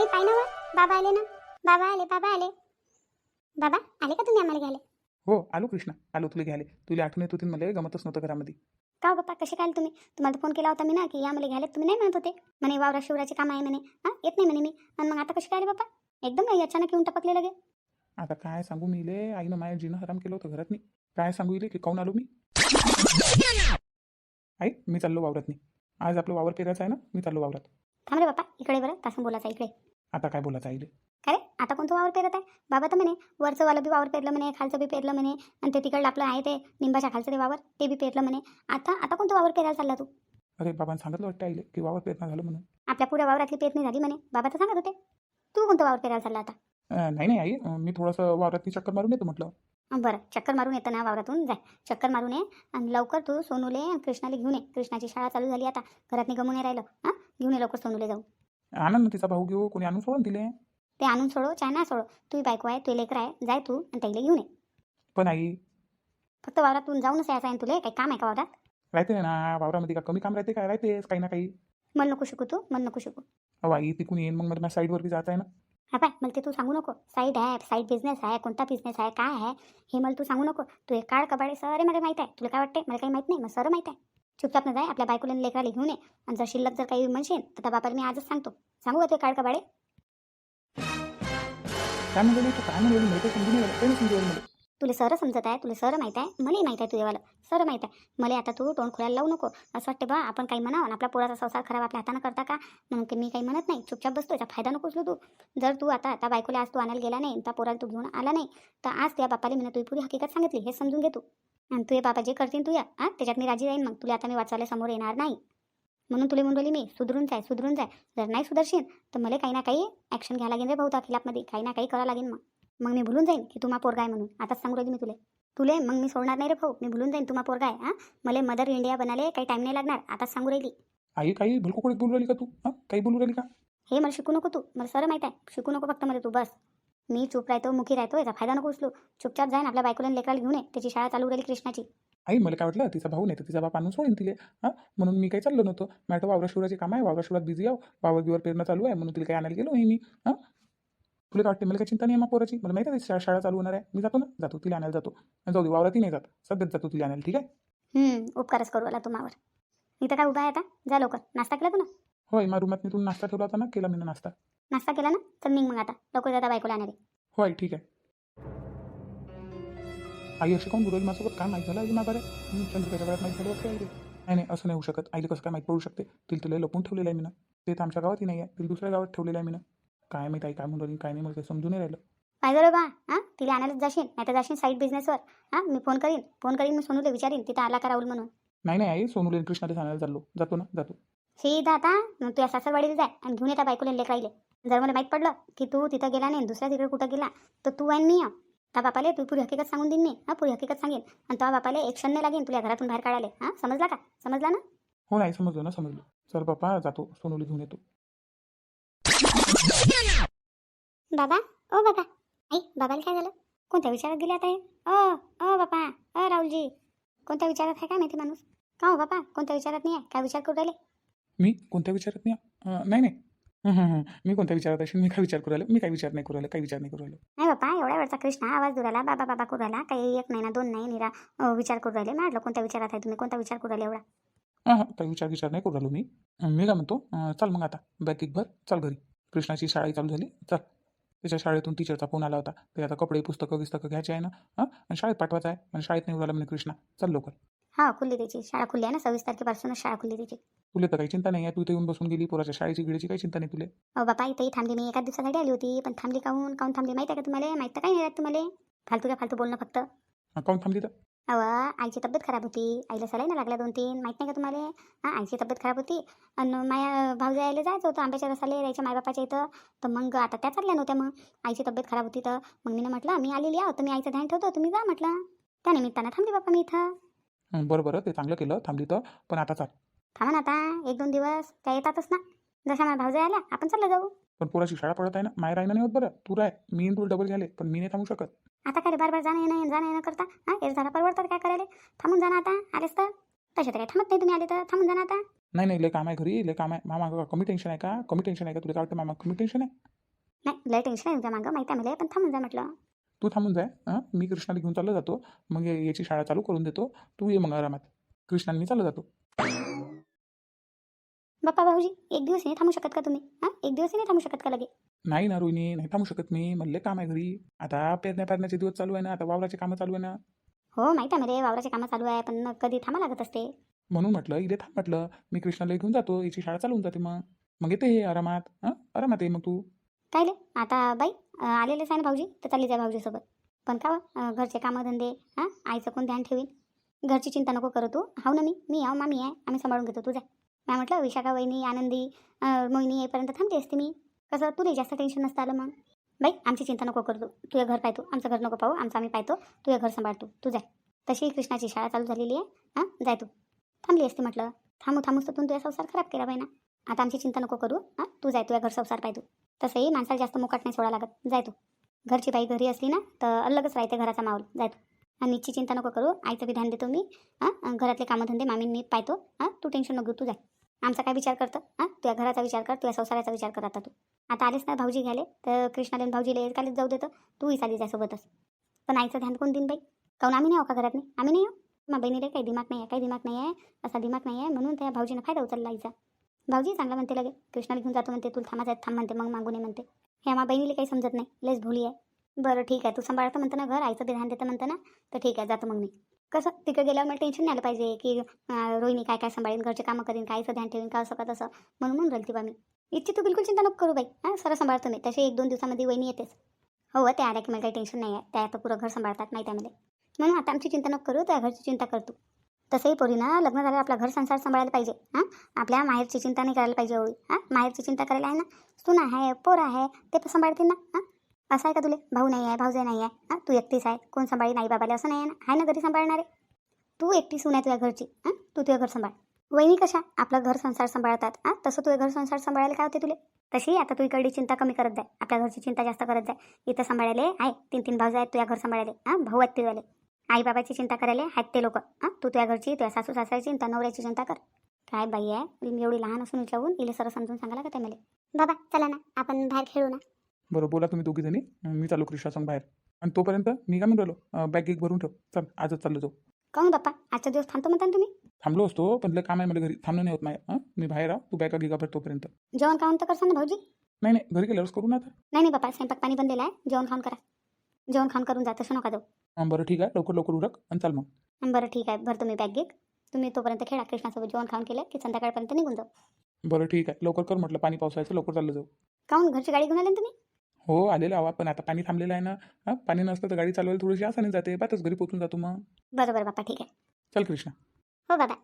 आई पाय ना वर. बाबा आले ना? बाबा आले बाबा आले. बाबा आले का तुम्ही आम्हाला घ्यायला? हो आलो कृष्णा. आलो तुला घ्यायला. तुला आठवण येत होती मला गमतच नव्हतं घरामध्ये. का हो बाप्पा कसे काय तुम्ही? तुम्हाला फोन केला होता मी ना की या मला घ्यायला. तुम्ही नाही म्हणत होते? म्हणे वावरा शिवराचे काम आहे म्हणे. हां? येत नाही म्हणे मी. आणि मग आता कसे काय बाप्पा? एकदम नाही अचानक येऊन टपकले लगे. आता काय सांगू मी इले आईनं माझ्या जीनं हराम केलं होतं घरात काय सांगू इले की काऊन आलो मी? आई मी चाललो वावरात नाही आज आपलं वावर पेरायचं आहे ना? मी चाललो वावरात. थांब रे बाप्पा. इकडे बरं तासून बोलायचं इकडे. आता काय बोलायचं आईले काय रे आता कोणतं वावर पेरत आहे? बाबा तर म्हणे वरचं वालं बी वावर पेरलं म्हणे खालचं बी पेरलं म्हणे आणि ते तिकडलं आपलं आहे ते निंबाच्या खालचं ते वावर ते बी पेरलं म्हणे. आता आता कोणतं वावर पेरायला चालला तू? अरे बाबांनी सांगितलं वाटतं आईले की वावर पेरणं झालं म्हणून. आपल्या पुऱ्या वावरातली पेरणी झाली म्हणे. बाबा तर सांगत होते. तू कोणतं वावर पेरायला चालला आता? अं, नाही नाही आई अं, मी थोडंसं वावरातली चक्कर मारून येतो म्हटलं. बरं चक्कर मारून येतं ना वावरातून? जाय चक्कर मारून ये आणि लवकर तू सोनूले कृष्णाला घेऊन ये. कृष्णाची शाळा चालू झाली आता. घरात गमून नाही राहिलं. हां घेऊन ये लवकर सोनूले जाऊ. ना तिचा भाऊ घेऊ कोणी आणून सोडून दिले. ते आणून सोडो चाय ना सोडो. तू बायको आहे तू लेकर आहे जाय तू आणि त्याला घेऊन ये. पण आई फक्त वावरातून जाऊनच यायचं आहे ना तुले काही काम आहे का वावरात? राहते ना वावरामध्ये का कमी काम राहते काय राहतेच काही ना काही. मला नको शिकू तू मला नको शिकू. अहो आई तिकून येईन मग मला साईडवर बी जायचं आहे ना. हा पाय मला ते तू सांगू नको. साईड आहे साईड बिझनेस आहे कोणता बिझनेस आहे काय आहे हे मला तू सांगू नको. तू एक काळ कबाडे सर मला माहीत आहे. तुला काय वाटते मला काही माहीत नाही मग सर माहीत आहे. चुपचाप न जाय आपल्या बायकोला लेकराला घेऊन ये आणि जर शिल्लक जर काही म्हणशील तर त्या बापाला मी आजच सांगतो. सांगू का ते काळ कबाडे काय म्हणलं तू? काय म्हणलं? मी तर समजून नाही राहिलं. काही नाही समजून राहिलं मला. तुला सर समजत आहे तुला सर माहीत आहे मलाही माहीत आहे तुझ्यावालं. सर माहीत आहे. मला आता तू तोंड खोलायला लावू नको. असं वाटते बा आपण काही म्हणावं. आणि आपला पोराचा संसार खराब आपल्या हातानं करता का? म्हणून की मी काही म्हणत नाही. चुपचाप बसतो याचा फायदा नको उचलू तू. जर तू आता त्या बायकोला आज तू आणायला गेला नाही त्या पोराला तू घेऊन आला नाही तर आज त्या बापाला मी तुझी पुरी हकीकत सांगितली हे समजून घे तू. आणि तुझे बाबा जे करतील तू या हां? त्याच्यात मी राजी जाईन मग. तुला आता मी वाचायला समोर येणार नाही. म्हणून तुला म्हणून मी सुधरून जाय सुधरून जाय. जर नाही सुधरशील तर मला काही ना काही ॲक्शन घ्यायला लागेल रे भाऊ त्या खिलाफमध्ये. काही ना काही करावं लागेल मग. मग मी भुलून जाईन की तुम्हा पोरगा आहे म्हणून. आताच सांगू राहिली मी तुला. तुले मग मी सोडणार नाही रे भाऊ. मी भुलून जाईन तुम्हा पोरगा आहे हां? मला मदर इंडिया बनाले काही टाईम नाही लागणार. आताच सांगू राहिली. आई काही भुलकुकडे बोलू राहिली का तू? हां? काही बोलू राहिली का? हे मला शिकू नको तू. मला सर माहीत आहे. शिकू नको फक्त मला तू बस. मी चूप राहतो मुखी राहतो याचा फायदा नको उचलू. चुपचाप जाईन आपल्या बायकोला आणि लेकराला घेऊन ये त्याची शाळा चालू राहिली कृष्णाची. आई मला काय वाटलं तिचा भाऊ नाही तर तिचा बाप आणून सोडून दिले. हां? म्हणून मी काही चाललो नव्हतं. मॅटर वावरा शिवराचे काम आहे वावरा शिवरात बिझी आहो. वावर गिवर पेरणं चालू आहे म्हणून तिला काही आणायला गेलो मी. हां? तुला काय वाटते मला काही चिंता नाही आहे मा पोराची? मला माहिती आहे शाळा शाळा चालू होणार आहे. मी जातो ना? जातो तिला आणायला जातो. आणि जाऊ दे वावरातही नाही जात. सध्याच जातो तिला आणायला ठीक आहे? हम्म, उपकारच करू आला तुम्हावर इथं काय उभा आहे आता? जा लवकर. नाश्ता केला तू ना? होय माझ्या रूमात मी तुला नाश्ता ठेवला होता ना केला मी नाश्ता. नाश्ता केला ना? तर निघ मग आता. लवकर जाता बायकोला आणले होय ठीक आहे. आई अशी कोण बुरवली माझ्यासोबत? काय माहीत झालं आई माघार चंद्रकाच्या घरात माहीत झालं काय नाही नाही असं नाही होऊ शकत. आईला कसं काय माहीत पडू शकते? तिला तुला लपून ठेवलेलं आहे मी ना. ते तर आमच्या गावातही नाही आहे तिला दुसऱ्या गावात ठेवलेलं आहे मी ना. काय माहीत आई काय म्हणून राहिली, काय नाही मला काही समजून नाही राहिलं पाहिजे बा हां? तिला आणायलाच जाशील नाही तर जाशील साईड बिझनेसवर हां? मी फोन करीन. फोन करीन मी सोनूला विचारीन. तिथं आला का राहुल म्हणून? नाही नाही आई सोनूला आणि कृष्णाला सांगायला चाललो. जातो ना जातो. सीधा आता मग तुझ्या सासरवाडीला जाय आणि घेऊन येता बायकोला लेक राहिले जर मला माहीत पडलं की तू तिथं गेला नाही दुसऱ्या तिकडे कुठं गेला तर तू आणि मी त्या बापाले तू पुरी हकीकत सांगून देईन मी. हां पुरी हकीकत सांगेन. आणि त्या बापाले एक क्षण नाही लागेल तुला घरातून बाहेर काढायला. हां समजला का? समजला ना? हो नाही समजलो ना समजलो. चल बापा जातो. सोनूला घेऊन येतो. बाबा ओ बाबा. आई बाबाला काय झालं? कोणत्या विचारात गेले आता हे? ओ ओ बापा अ राहुलजी. कोणत्या विचारात आहे काय माहिती माणूस? का हो बापा? कोणत्या विचारात नाही आहे? काय विचार करू राहिले? मी कोणत्या विचारात नाही. अं, नाही नाही. हं, हं, हं. मी कोणत्या विचारात असेल मी काय विचार करू राहिलो? मी काही विचार नाही करू राहिलो काही विचार नाही करू राहिलो. नाही बापा एवढ्या वेळचा कृष्णा आवाज दुराला बाबा बाबा करू राहिला काही एक नाही ना दोन नाही निरा अ, विचार करू राहिले. म्हटलं कोणत्या विचारात आहे तुम्ही? कोणता विचार करू राहिले एवढा? हां हां काही विचार विचार नाही करू राहिलो मी. अं, मी काय म्हणतो अं, चल मग आता बॅग एक भर चल घरी. कृष्णाची शाळा चालू झाली चल. त्याच्या शाळेतून टीचरचा फोन आला होता. ते आता कपडे पुस्तकं गिस्तकं घ्यायचे आहे ना हां? आणि शाळेत पाठवायचं आहे. आणि शाळेत नाही उराला म्हणे कृष्णा. चल लवकर. हा खुल्ली त्याची. शाळा खुल्ली आहे ना सव्वीस तारखेपासूनच शाळा खुल्ली त्याची. तुला तर काही चिंता नाही आहे. तू इथे येऊन बसून गेली पोराच्या शाळेची गिळीची काही चिंता नाही तुला. अहो बापा इथंही थांबली मी. एका दिवसासाठी आली होती पण थांबली काहून? काहून थांबली माहिती आहे का तुम्हाला? माहीत तर काही नाही राहत तुम्हाला. फालतू काय फालतू बोलणं फक्त? हां काऊन थांबली तर? अव आईची तब्येत खराब होती. आईला सलाईनं लागल्या दोन तीन. माहीत नाही का तुम्हाला? हां आईची तब्येत खराब होती. आणि माया भाऊजा यायला जायचं होतं आंब्याच्या रसाले यायच्या मायबापाच्या इथं. तर मग आता त्या चालल्या नव्हत्या मग. आईची तब्येत खराब होती तर. मग मी म्हटलं मी आलेली आहो तर मी आईचं ध्यान ठेवतो तुम्ही जा म्हटलं. त्या निमित्तानं थांबली बापा मी इथं. हं, बरं बरं. ते चांगलं केलं थांबली तर. पण आता चाल. थांबा ना आता एक दोन दिवस त्या येतातच ना. जशा माझ्या भाऊजा आल्या आपण चाललं जाऊ. पण पोराची शाळा पडत आहे ना माय राहिना नाही होत बरं. तू राय मी आणि तुला डबल झाले पण मी नाही थांबू शकत. आता काय रे बार बार जाणं येणं जाणं येणं करता? हां एक झाला परवडतात काय करायला? थांबून जाणं आता आलेस तर. तसे तर काय थांबत नाही तुम्ही आले तर. थांबून जाणं आता. नाही नाही लय काम आहे घरी लय काम आहे. मामा कमी टेन्शन आहे का? कमी टेन्शन आहे का? तुला काय वाटतं मामा कमी टेन्शन आहे? नाही लय टेन्शन आहे तुझ्या मागं माहिती आहे मला पण थांबून जा म्हटलं. तू थांबून जाय हां. मी कृष्णाला घेऊन चाललो जातो. मग याची शाळा चालू करून देतो. तू ये मग आरामात. कृष्णाला मी चाललो जातो. बाप्पा भाऊजी एक दिवस नाही थांबू शकत का तुम्ही? हां? एक दिवस नाही थांबू शकत का लगे? नाही ना रोहिणी नाही थांबू शकत मी. म्हणले काम आहे घरी. आता पेरण्या पेरण्याचे दिवस चालू आहे ना आता वावराचे कामं चालू आहे ना. हो माहिती आहे मला वावराचे कामं चालू आहे पण कधी थांबा लागत असते. म्हणून म्हटलं इथे थांब म्हटलं. मी कृष्णाला घेऊन जातो याची शाळा चालवून जाते मग. मग येते हे आरामात. हां? आरामात ये मग तू. काय ले? आता बाई आलेलेच आहे ना भाऊजी? तर चालली जाय भाऊजीसोबत. पण का घरचे कामं धंदे हां? आईचं कोण ध्यान ठेवीन? घरची चिंता नको करू तू. हाव ना मी? मी आहो मामी आहे. आम्ही सांभाळून घेतो. तुझ्या काय म्हटलं विशाखा वहिनी आनंदी मोहिनी येईपर्यंत थांबते असते मी. कसं तुला जास्त टेन्शन नसतं आलं मग. बाई आमची चिंता नको करतो तू. तुझं घर पाहतो. आमचं घर नको पाहू. आमचं आम्ही पाहतो. तुझं घर सांभाळतो तू. जाय तशी कृष्णाची शाळा चालू झालेली आहे. हां जाय तू. थांबली असते म्हटलं. थांबू थांबूस तर तू तुझा संसार खराब केला बाई ना आता आमची चिंता नको करू. हां तू जाय तुझ्या घर संसार पाहतो. तसंही माणसाला जास्त मुकाट नाही सोडा लागत. जाय तू. घरची बाई घरी असली ना तर अलगच राहते घराचा माहोल. जाय तू. नीची चिंता नको करू. आईचं बी ध्यान देतो मी. हां घरातले कामधंदे मामी मी पाहतो. हां तू टेन्शन नको घेऊ तू जाय आमचा काय विचार करतं? हां तुझ्या घराचा विचार कर तुझ्या संसाराचा विचार कर आता तू. आता आलेस ना भाऊजी घ्याले तर कृष्णालेन भाऊजीला एकालेच जाऊ देतं. तूही चाली जाय पण आईचं ध्यान कोण देईन बाई? काऊन आम्ही नाही हो का घरात नाही आम्ही नाही हो मग बहिणीला काही दिमाग नाही आहे काही दिमाग नाही आहे असा दिमाग नाही आहे म्हणून त्या भाऊजीनं फायदा उचलला आईचा. भाऊजी चांगला म्हणते लगे. कृष्णाला घेऊन जातो म्हणते तुला थांबायचं थांब म्हणते मग मागून ये म्हणते. हे आम्हा बहिणीला काही समजत नाही. लयच भोली आहे. बरं ठीक आहे. तू सांभाळतं म्हणतं ना घर आईचं ध्यान देतं म्हणतं ना तर ठीक आहे जातो मग मी. कसं? तिकडे गेल्यावर मला टेन्शन नाही आलं पाहिजे की रोहिणी काय काय सांभाळीन घरचे कामं करीन कायचं ध्यान ठेवीन का असं का तसं. म्हणून म्हणून राहिली बा मी. इच्छी तू बिलकुल चिंता नको करू बाई. हां सर सांभाळतो मी. तसे एक दोन दिवसामध्ये वहिनी येतेच. हो ते आल्या की मला काही टेन्शन नाही आहे त्या आता पुरं घर सांभाळतात माहिती आहे मला. म्हणून आता आमची चिंता नको करू त्या घरची चिंता करतो तसंही पोरीनं लग्न झालं आपला घर संसार सांभाळायला पाहिजे. हां आपल्या माहेरची चिंता नाही करायला पाहिजे एवढी. हां माहेरची चिंता करायला आहे ना. सुना आहे पोर आहे ते पण सांभाळतील ना. हां असं आहे का तुले? भाऊ नाही आहे भाऊजे नाही आहे. हां तू एकटीच आहे. कोण सांभाळी? नाही बाबाला असं नाही आहे ना? आहे ना घरी सांभाळणारे? तू एकटी सून आहे तुझ्या घरची. हां तू तुझं घर सांभाळ. वहिनी कशा? आपलं घर संसार सांभाळतात. हां तसं तुझं घर संसार सांभाळायला काय होते तुले? तशी आता तू इकडली चिंता कमी करत जाय. आपल्या घरची चिंता जास्त करत जाय. इथं सांभाळायला आहे. तीन तीन भाऊ आहेत तुझ्या घर सांभाळायले. हां भाऊ आहेत तुझ्याले आई बाबाची चिंता करायला आहेत ते लोक. हां तू तुझ्या घरची तुझ्या सासू सासऱ्याची चिंता नवऱ्याची चिंता कर. काय बाई आहे? मी एवढी लहान असून विचारून इले सरळ समजून सांगायला का त्या मला? बाबा चला ना. आपण बाहेर खेळू ना. बरं बोला तुम्ही दोघी जणी. मी चालू कृष्णासंग बाहेर. आणि तोपर्यंत मी काय म्हणून राहिलो? बॅग गिग भरून ठेव. चल आजच चाललो जाऊ. काहून बाप्पा? आजचा दिवस थांबतो म्हणता ना तुम्ही? थांबलो असतो पण लय काम आहे मला घरी. थांबणं नाही होत नाही हां मी बाहेर आहो तू बॅगा गिगा भर तोपर्यंत. जेवण खाऊन तर करसान ना भाऊजी? नाही नाही. घरी गेल्यावरच करू ना आता. नाही नाही बाप्पा. स्वयंपाक पाणी बनलेला आहे. जेवण खाऊन करा. जेवण खाऊन करून जा तसं नका जाऊ. हां बरं ठीक आहे. लवकर लवकर उरक आणि चाल मग. बरं ठीक आहे. भरतो मी बॅग गिग तुम्ही तोपर्यंत खेळा. कृष्णासोबत जेवण खाऊन केलं की संध्याकाळपर्यंत निघून जाऊ. बरं ठीक आहे. लवकर कर म्हटलं. पाणी पावसायचं लवकर चाललं जाऊ. काहून घरची गाडी घेऊन आले ना तुम्ही? हो आलेलं आवा पण आता पाणी थांबलेलं आहे ना. हां पाणी नसतं तर गाडी चालवायला थोडीशी आसाने जाते. बातच घरी पोचून जातो मग. बरं बरं बाप्पा ठीक आहे. चल कृष्णा. हो बाबा.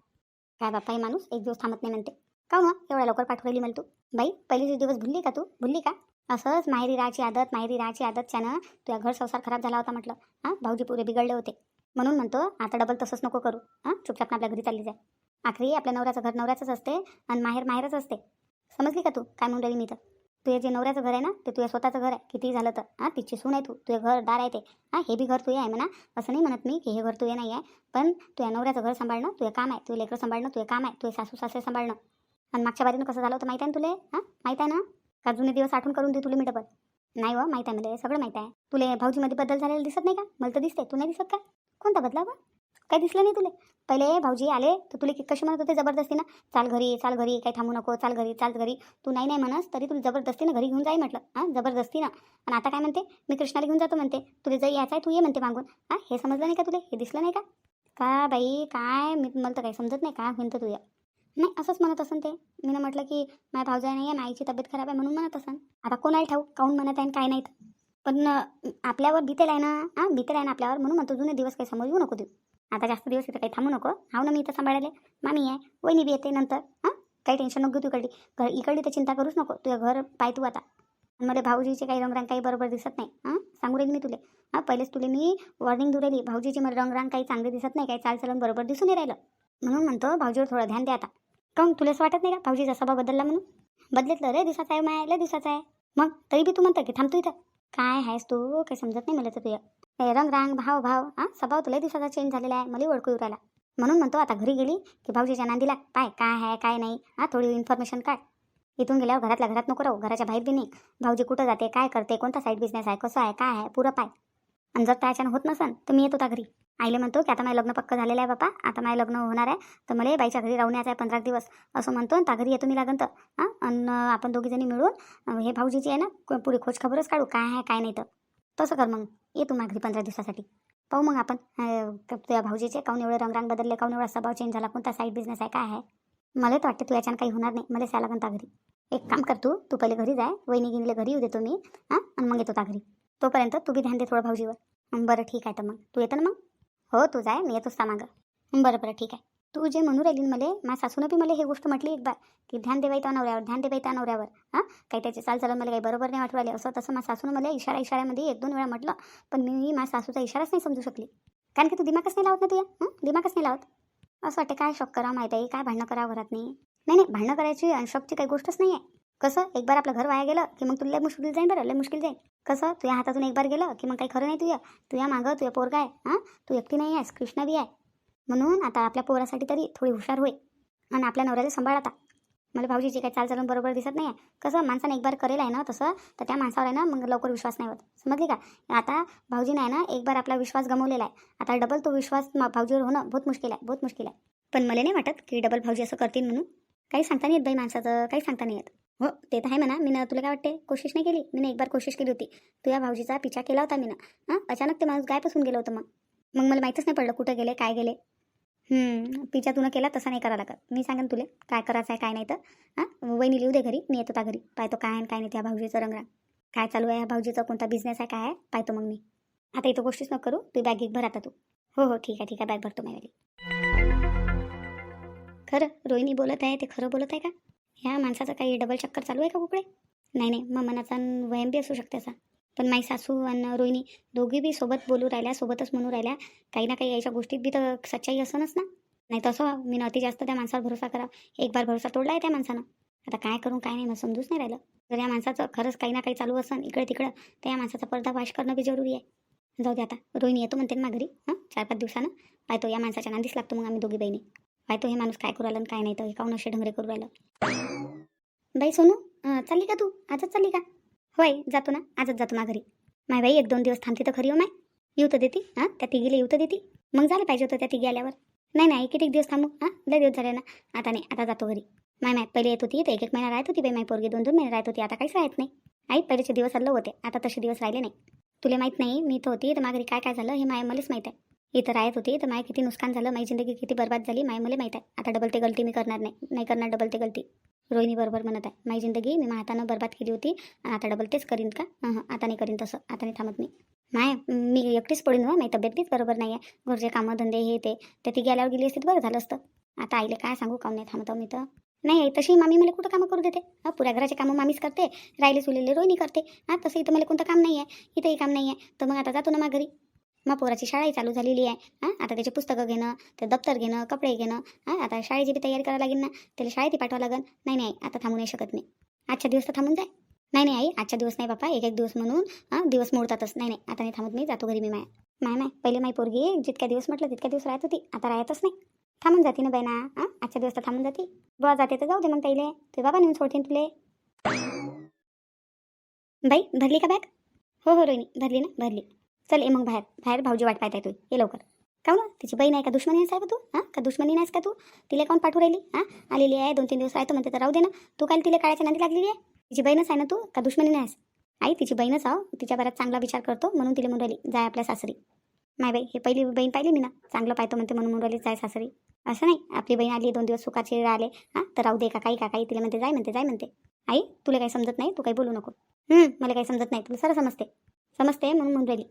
काय बाप्पा हे माणूस एक दिवस थांबत नाही म्हणते. का मग एवढ्या लवकर पाठवली मला तू. बाई पहिलेच दिवस भुलली का तू? भुलली का? असंच माहेरी राहायची आदत माहेरी राहायची आदतच्यानं तुझ्या घर संसार खराब झाला होता म्हटलं. हां भाऊजी पुरे बिघडले होते. म्हणून म्हणतो आता डबल तसंच नको करू. हां चुपचाप आपल्या घरी चालली जाय आखरी आपल्या नवऱ्याचं घर नवऱ्याचंच असते आणि माहेर माहेरच असते. समजली का तू? काय म्हणून राहिली मी तर तुझे जे नवऱ्याचं घर आहे ना ते तुझ्या स्वतःचं घर आहे. किती झालं तर. हां तिची सून आहे तू. तुझे घर दार आहे ते. हां हे बी घर तुझे आहे म्हणा. असं नाही म्हणत मी की हे घर तुझे नाही आहे. पण तुझ्या नवऱ्याचं घर सांभाळणं तुझे काम आहे. तुझे लेकरं सांभाळणं तुझे काम आहे. तुझे सासू सासरे सांभाळणं. आणि मागच्या बारीनं कसं झालं होतं माहीत आहे ना तुले? हां माहीत आहे ना? का जुने दिवस आठवण करून दे तुला मी डबल नाही हो, व माहीत आहे मला. सगळं माहीत आहे. तुले भाऊजीमध्ये बदल झालेला दिसत नाही का? मला तर दिसते तू नाही दिसत का? कोणता बदला बा काय दिसलं नाही तुले? पहिले भाऊजी आले तर तुले की कशी म्हणत होते जबरदस्तीनं चाल घरी चाल घरी काही थांबू नको चाल घरी चाल घरी. तू नाही नाही म्हणस तरी तुला जबरदस्तीनं घरी घेऊन जाई म्हटलं. हां जबरदस्तीनं आणि आता काय म्हणते? मी कृष्णाला घेऊन जातो म्हणते. तुला जर यायचं आहे तू ये म्हणते मागून. हां हे समजलं नाही का तुले? हे दिसलं नाही का? का बाई काय? मी मला तर काही समजत नाही काय म्हणतं तुझ्या नाही असंच म्हणत असन ते. मी म्हटलं की माझ्या भाऊजा नाही आहे माईची तब्येत खराब आहे म्हणून म्हणत असन. आता कोणाला ठाऊ काऊन म्हणत आहे आणि काय नाही तर. पण आपल्यावर भीतेल आहे ना? हां भीतेल आहे ना आपल्यावर? म्हणून म्हणतो जुने दिवस काही समजू नको देऊ. आता जास्त दिवस इथं काही थांबू नको. हाव ना मी इथं सांभाळायला. मामी आहे वहिनी बी येते नंतर. हां? काही टेन्शन नको घेऊ तू इकडली. घर इकडली तर चिंता करूच नको. तुझं घर पाय तू आता. मला भाऊजीचे काही रंगरांग काही बरोबर दिसत नाही. हां? सांगू राहील मी तुले. हां? पहिलेच तुले मी वॉर्निंग देऊ राहिली. भाऊजीची मला रंगरांग काही चांगले दिसत नाही. काही चालचलन बरोबर दिसून राहिलं. म्हणून म्हणतो भाऊजीवर थोडं ध्यान द्या आता. काऊन तुला असं वाटत नाही का? भाऊजीचा स्वभाव बदलला म्हणून? बदलतलं रे दिसाचा आहे माय. लय दिवसाचा आहे. मग तरी बी तू म्हणतं की थांबतो इथं. काय आहेस तू? काही समजत नाही मला तर तुझ्या. रंग रांग भाव भाव हां? स्वभाव तुला दिवसाचा चेंज झालेला आहे. मला ओळखू येऊ राहिला. म्हणून म्हणतो आता घरी गेली की भाऊजीच्या नांदीला पाय काय आहे काय नाही? हां थोडी इन्फॉर्मेशन काढ. इथून गेल्यावर घरातल्या घरात नको राहू. घराच्या बाहेर बी नाही भाऊजी कुठं जाते काय करते कोणता साईड बिझनेस आहे कसं आहे काय आहे पुरं पाय. आणि जर त्याच्यानं होत नसन तर मी येत होता घरी. आईले म्हणतो की आता माझं लग्न पक्क झालेलं आहे बापा. आता माझं लग्न होणार आहे. तर मला बाईच्या घरी राहून यायचं आहे पंधरा दिवस. असं म्हणतो आणि त्या घरी येतो मी लागन तर. हां? आणि आपण दोघीजणी मिळून हे भाऊजीची आहे ना क- पुरी खोज खबरच काढू काय आहे काय नाही तर. तसं कर मग. ये तू माघरी पंधरा दिवसासाठी. पाहू मग आपण. तुझ्या भाऊजीचे काऊन एवढे रंगरांग बदलले? काऊन एवढा स्वभाव चेंज झाला? कोणता साईड बिझनेस आहे? काय आहे? मला तर वाटतं तू याच्यानं काही होणार नाही. मला सायला लागन घरी. एक काम कर तू. तू पहिले घरी जाय. वहिनी गिनीले घरी येऊ देतो मी. हां? आणि मग येतो ता घरी. तोपर्यंत तू बी ध्यान दे थोडं भाऊजीवर. बरं ठीक आहे तर मग. तू येतं ना मग? हो तू जाय. मी येतोच त्या मागं. बरं बरं ठीक आहे. तू जे म्हणू राहिली ना मला माझ्या सासूनं बी मला हे गोष्ट म्हटली एक बार की ध्यान देवायता त्या नवऱ्यावर ध्यान देवायता नवऱ्यावर हां? काही त्याचे चालचालन मला काही बरोबर नाही वाटू राहिले असं तसं माझ्या सासूनं मला इशारा इशाऱ्यामध्ये एक दोन वेळा म्हटलं पण मी माझ्या सासूचा इशाराच नाही समजू शकली. कारण की तू दिमागच नाही लावत ना तुया दिमागच नाही लावत. असं वाटते काय शॉक करा माहीत आहे काय भांडणं करावं घरात नाही. नाही नाही भांडणं करायची आणि शॉकची काही गोष्टच नाही आहे कसं एक बार आपलं घर वाया गेलं की मग तुला मुश्किल जाईल बरं लय मुश्किल जाईल कसं तुझ्या हातातून एक बार गेलं की मग काही खरं नाही तुझ्या. तुझ्या मागं तुझ्या पोरगा आहे हां? तू एकटी नाही आहेस कृष्ण बी आहे. म्हणून आता आपल्या पोरासाठी तरी थोडी हुशार होय आणि आपल्या नवऱ्याला सांभाळ आता. मला भाऊजीची काही चाल चालून बरोबर दिसत नाही आहे कसं माणसाने एक बार करेल आहे ना तसं तर त्या माणसावर आहे ना मग लवकर विश्वास नाही होत. समजली का? आता भाऊजीने आहे ना एक बार आपला विश्वास गमवलेला आहे. आता डबल तो विश्वास भाऊजीवर होणं बहुत मुश्किल आहे बहुत मुश्किल आहे. पण मला नाही वाटत की डबल भाऊजी असं करतील म्हणून. काही सांगता नाही येत बाई माणसाचं काही सांगता नाही येत. हो ते तर आहे म्हणा. मी तुला काय वाटते कोशिश नाही केली? मी एक बार कोशिश केली होती. तुझ्या भाऊजीचा पिछा केला होता मी हां? अचानक ते माणूस गायपासून गेलं होतं मग. मग मला माहीतच नाही पडलं कुठं गेले काय गेले. हम्म, तुनं केला तसा नाही करा लागत. मी सांगेन तुले काय करायचं आहे काय नाही तर. हां वहिनी लिहू दे घरी मी येतो त्या घरी. पाहतो काय आहे आणि काय नाही त्या भाऊजीचं रंगरांग काय चालू आहे ह्या भाऊजीचा कोणता बिझनेस आहे काय आहे पाहतो मग मी. आता इथं गोष्टीच नको करू तू बॅग एक भर आता तू. हो हो ठीक आहे ठीक आहे बॅग भरतो माझ्यावाली खरं रोहिणी बोलत आहे ते खरं बोलत आहे का? ह्या माणसाचं काही डबल चक्कर चालू आहे का कुकडे? नाही नाही मग मनाचा वयम बी असू शकते असा. पण माझी सासू आणि रोहिणी दोघी बी सोबत बोलू राहिल्या सोबतच म्हणू राहिल्या. काही ना काही याच्या गोष्टीत बी तर सच्चाई असणच ना. नाही तसं मी अति जास्त त्या माणसावर भरोसा करा एक बार भरोसा तोडला आहे त्या माणसानं. आता काय करू काय नाही मला समजूच नाही राहिलं. जर या माणसाचं खरंच काही ना काही चालू असेल इकडे तिकडं तर या माणसाचा पर्दाफाश करणं बी जरुरी आहे. जाऊ दे आता रोहिणी येतो म्हणते ना घरी हां? चार पाच दिवसानं पाहतो या माणसाच्या नांदीच लागतो मग आम्ही दोघी बहिणी. पाहतो हे माणूस काय करू राहिलं आणि काय नाही तर हे काऊन असे ढंगरे करू राहिलं? बाई सोनू चालली का तू? आजच चालली का? होय जातो ना. आजच जातो माघारी. माय बाई एक दोन दिवस थांबते तर खरी हो माय. येऊ तर देती हां? त्या तिघीला येऊ तर देती. मग झालं पाहिजे होतं त्या तिघी आल्यावर. नाही नाही किती दिवस थांबू हां? लय दिवस झाले ना. आता नाही आता जातो घरी. माय माय पहिले येत होती तर एक एक महिना राहत होती बाई माय पोरगी दोन दोन महिने राहत होती. आता काहीच राहत नाही. आई पहिलेचे दिवस आलो होते. आता तसे दिवस राहिले नाही. तुला माहीत नाही मी तर होती तर माघरी काय काय झालं हे माय मलाच माहीत आहे. इथं राहत होती तर माय किती नुकसान झालं माझी जिंदगी किती बरबाद झाली माय मला माहीत आहे. आता डबल ते गलती मी करणार नाही. नाही करणार डबल ते गलती. रोहिणी बरोबर म्हणत आहे माझी जिंदगी मी हातानं बरबाद केली होती आता डबल तेच करीन का? आता नाही करीन तसं आता नाही थांबत मी. माय मी एकटीच पडून हो माझी तब्येत बीच बरोबर नाही आहे घरचे कामं धंदे हे ते तर ती गेल्यावर गेली असती तर बरं झालं असतं. आता आईले काय सांगू काम नाही थांबतो हो मी तर? नाही तशी मामी मला कुठं कामं करू देते? हा पुऱ्या घराचे कामं मामीच करते राहिले सुलेले रोहिणी करते हां तसं इथं मला कोणतं काम नाही आहे इथंही काम नाही आहे तर मग आता जातो ना मा घरी. मग पोराची शाळाही चालू झालेली आहे. हां आता त्याचे पुस्तकं घेणं ते दप्तर घेणं कपडे घेणं हां आता शाळेची बी तयारी करावं लागेल ना. त्याला शाळेतही पाठवावं लागेल. नाही नाही आता थांबू नाही शकत मी. आजच्या दिवस तर थांबून जाय. नाही नाही आई आजच्या दिवस नाही बापा. एक एक दिवस म्हणून हां दिवस मोडतातच. नाही नाही आता नाही थांबत मी. जातो घरी मी माया. माय माय पहिले माई पोरगी जितक्या दिवस म्हटलं तितक्या दिवस राहत होती. आता राहतच नाही. थांबून जाते ना बाई हां आजच्या दिवस तर थांबून जाते. बुवा जाते तर जाऊ दे मग ताईले. ते बाबा नेऊन सोडतीन तुले. बाई भरली का बॅग हो हो रोहिणी भरली ना भरली. चल ये मग बाहेर बाहेर भाऊजी वाट पाहताय तू ये लवकर. का हो ना? तिची बहीण आहे का दुश्मनी आहेस आहे का तू? हां? का दुश्मनी नाहीस का तू? तिला काऊन पाठवू राहिली? हां? आलेली आहे दोन तीन दिवस राहतो म्हणते तर राहू दे ना. तू काय तिला काळाच्या नांदी लागलेली आहे? तिची बहीणच आहे ना तू? का दुश्मनी नाहीस? आई तिची बहीणच आहो तिच्या बऱ्यात चांगला विचार करतो म्हणून तिला म्हणून राहिली जाय आपल्या सासरी. माय बाई हे पहिली बहीण पाहिली मी ना. चांगलं पाहतो म्हणते म्हणून म्हणून राहिली जाय सासरी. असं नाही आपली बहीण आली दोन दिवस सुखाचे राहिले हां? तर राहू दे का काही का काही तिला म्हणते जाय म्हणते जाय म्हणते. आई तुला काही समजत नाही? तू काही बोलू नको. मला काही समजत नाही तुला सरळ समजते. समजते म्हणून म्हणून राहिली.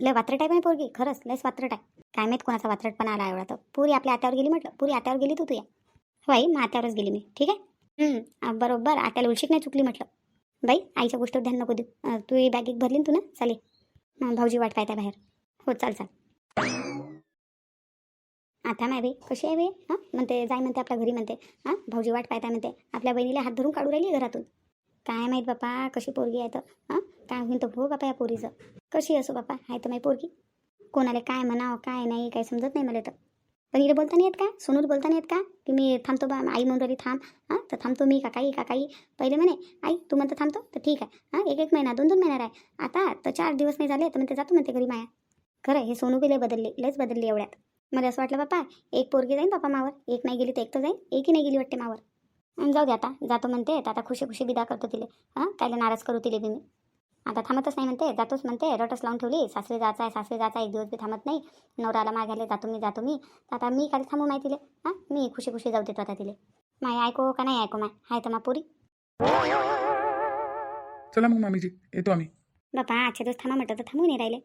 लय वात्रट आहे पण पोरगी. खरंच लयच वात्रट आहे. काय माहीत कोणाचा वात्रटपणा आला एवढा तर. पुरी आपल्या आत्यावर गेली म्हटलं. पुरी आत्यावर गेली तू तुया. बाई मग आत्यावरच गेली मी. ठीक आहे? बरोबर. आत्याला उलशिक नाही चुकली म्हटलं. बाई आईच्या गोष्टीवर ध्यान नको देऊ. तू ही बॅग एक भरली ना तू ना? चालेल भाऊजी वाट पाहता बाहेर. हो चाल चाल. आता माय बाई कशी आहे बाई? हां म्हणते जाय म्हणते आपल्या घरी म्हणते. हां भाऊजी वाट पाहता म्हणते. आपल्या बहिणीला हात धरून काढू राहिली घरातून. काय माहीत बापा कशी पोरगी आहे तर. हां काय होईन तर हो बापा या पोरीचं? कशी असो बापा आहे तर माही पोरगी. कोणाला काय म्हणावं काय नाही काही समजत नाही मला तर. पण इकडे बोलता नाही येत का? सोनूला बोलता नाही येत का? की मी थांबतो बा आई म्हणून राहिली थांब. हां तर थांबतो मी काकाई काकाई पहिले म्हणे आई तू म्हणतं थांबतो? तर ठीक आहे. हां एक एक महिना दोन दोन महिना राय. आता तर चार दिवस नाही झाले तर म्हणते जातो म्हणते घरी माया. खरं हे सोनू बी लय बदलले लयच बदलली एवढ्यात. मला असं वाटलं बापा एक पोरगी जाईन बापा मावर एक नाही गेली तर एक तर जाईन एकही नाही गेली वाटते मावर. अन् जाऊ दे आता जातो म्हणते तर आता खुशी खुशी विदा करतो तिले. हां कायला नाराज करू तिले बी मी. आता थांबतच नाही म्हणते जातोच म्हणते रटच लावून ठेवली सासरे जायचं आहे सासरे जायचं आहे एक दिवस बी थांबत नाही नवराला मागायला जातो मी जातो मी. तर आता मी काय थांबू माहिती तिले. हां? मी खुशी खुशी जाऊ देतो आता तिले. माय ऐको का नाही ऐको माय? हाय तर मा पुरी. चला मग मामीजी येतो आम्ही. बापा आजच्या दिवस थांबा म्हटलं तर थांबून नाही राहिले.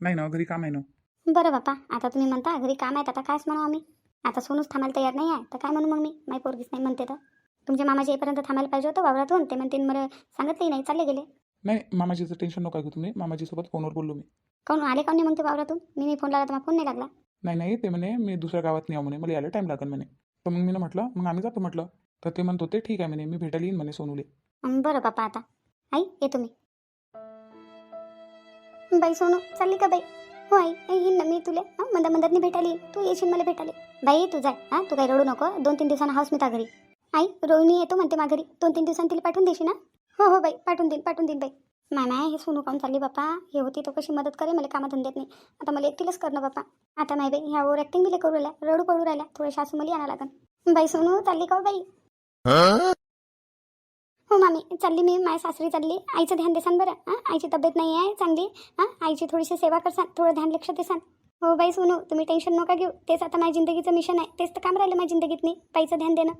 नाही ना घरी काम आहे ना बरं बापा आता तुम्ही म्हणता घरी काम आहेत आता कायच म्हणू आम्ही? आता सोनूच थांबायला तयार नाही आहे तर काय म्हणू मग मी? माई पोरगीच नाही म्हणते तर. तुमच्या मामाच्या येईपर्यंत थांबायला पाहिजे होतं वावरातून? ते म्हणते मला सांगितलंही नाही चालले गेले. नाही मामाजीचं टेन्शन नका घेऊ तुम्ही. मामाजीसोबत फोनवर बोललो मी. काऊन आले काऊन नाही म्हणते वावरातून? मी नाही फोन लागला तर मला फोन नाही लागला? नाही नाही ते म्हणे मी दुसऱ्या गावात नाही आहो म्हणे. मला यायला टाईम लागेल म्हणे. तर मग मी ना म्हटलं मग आम्ही जातो म्हटलं. तर ते म्हणत होते ठीक आहे म्हणे मी भेटायला येईन म्हणे सोनूले. अं, बरं बापा आता. आई येतो मी बाई सोनू चालली का बाई? हो आई येईन ना मी तुले. हां मंदा मंदातनी भेटायला येईन. तू येशील मला भेटायला बाई तू जाय हां तू काही रडू नको. दोन तीन दिवसांना हाऊस मी त्या घरी आई रोहिणी येतो म्हणते मा घरी दोन तीन दिवसांनी तिला पाठवून देशील ना हो हो बाई पाठवून देईन पाठवून देईन बाई. नाही नाही हे सोनू काऊन चालली बापा? हे होती तो कशी मदत करे मला कामात धंद्यात नाही. आता मला एकटीलाच करणं बापा. आता नाही बाई ह्या ओवर ॲक्टिंग बिले करू राहिल्या रडू पडू राहिल्या थोडे सासू मुली आणा लागन. बाई सोनू चालली का हो बाई? हो मामी चालली मी माझ्या सासरी चालली. आईचं ध्यान देसान बरं हां? आईची तब्येत नाही आहे चांगली हां? आईची थोडीशी सेवा करसान थोडं ध्यान लक्ष देसान. हो बाई सोनू तुम्ही टेन्शन नका घेऊ. तेच आता माझ्या जिंदगीचं मिशन आहे. तेच तर काम राहिलं माझ्या जिंदगीत नाही बाईचं ध्यान देणं.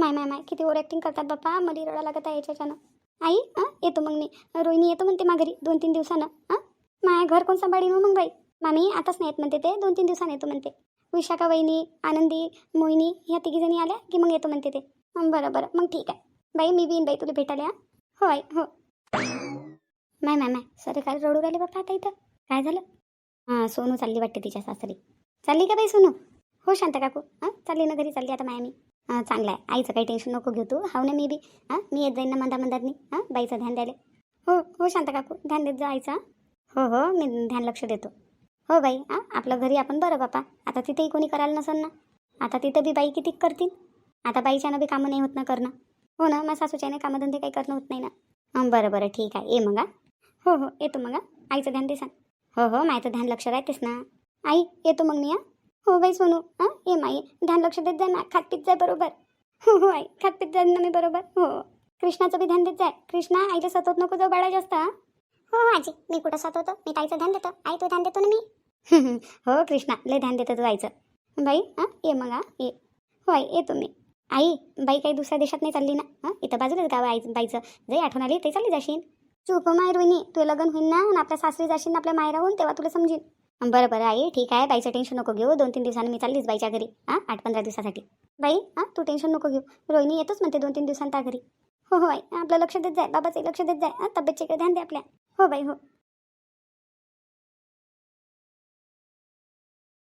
माय माय माय किती ओवर ॲक्टिंग करतात बाप्पा. मला रडा लागत आहे याच्याच्यानं. आई हां येतो मग मी. रोहिणी येतो म्हणते माघारी दोन तीन दिवसानं. हां माया घर कोण सांभाळीन हो मग बाई? मामी आताच नाही येत म्हणते ते. दोन तीन दिवसानं येतो म्हणते. विशाखा वहिनी आनंदी मोहिनी ह्या तिघीजणी आल्या की मग येतो म्हणते ते. बरं बरं. मग ठीक आहे. बाई मी बीन बाई तुला भेटायला हा? हो आई हो. माय माय माय सरे काय रडू राहिले बाप्पा आता इथं. काय झालं? हां सोनू चालली वाटते तिच्या सासरी. चालली का बाई सोनू? हो शांत काकू. हां चालली ना घरी. चालली आता माय मी चांगलं आहे. आईचं काही टेन्शन नको घेऊ तू. हाव ना मी बी. हां मी येत जाईन ना मंदा मंदातनी. हां बाईचं ध्यान द्यायला. हो हो शांत काकू ध्यान देत जा आईचा. हो हो मी ध्यान लक्ष देतो. हो बाई हां आपलं घरी आपण बरं बापा. आता तिथेही कोणी करायला नसेल ना. आता तिथं बी बाई किती करतील? आता बाईच्यानं बी कामं नाही होत ना करणं. हो ना मग सासूच्याने कामधंदे काही करणं होत नाही ना. बरं बरं ठीक आहे. ये मग हो. हो येतो मग आईचं ध्यान देसान हो हो मायचं ध्यान लक्ष राहतेस ना. आई येतो मग मी हां. हो बाई सोनू हां ये माई ध्यान लक्ष देत जाय ना खात पीत जाय बरोबर. हो हो आई खात पीत जाय ना मी बरोबर. हो. कृष्णाचं बी ध्यान देत जाय कृष्णा आईला सतत नको जाऊ बाळा जास्त हो, हो आजी मी कुठं सतवतो? मी ताईचं ध्यान देतो. आई तू ध्यान देतो ना मी? हो कृष्णा लय ध्यान देतो तू आईचं. बाई हां ये मग हा ये. हो आई येतो मी. आई बाई काही दुसऱ्या देशात नाही चालली ना? हां इथं बाजूलाच गाव आई बाईचं. जरी आठवण आली ते चालली जाशील चुप हो, माय रोहिणी. तुझं लग्न होईन ना आणि आपल्या सासरी जाशील ना आपल्या होऊन तेव्हा तुला समजेल बरं बरं आई ठीक आहे. बाईचं टेन्शन नको घेऊ. दोन तीन दिवसांनी मी चाललीच बाईच्या घरी हां? आठ पंधरा दिवसासाठी. बाई हां? तू टेन्शन नको घेऊ. रोहिणी येतोच म्हणते दोन तीन दिवसांत घरी. हो हो आई. आपलं लक्ष देत जाय. बाबाचं लक्ष देत जाय. हां? तब्येतचे ध्यान दे आपल्या. हो बाई हो.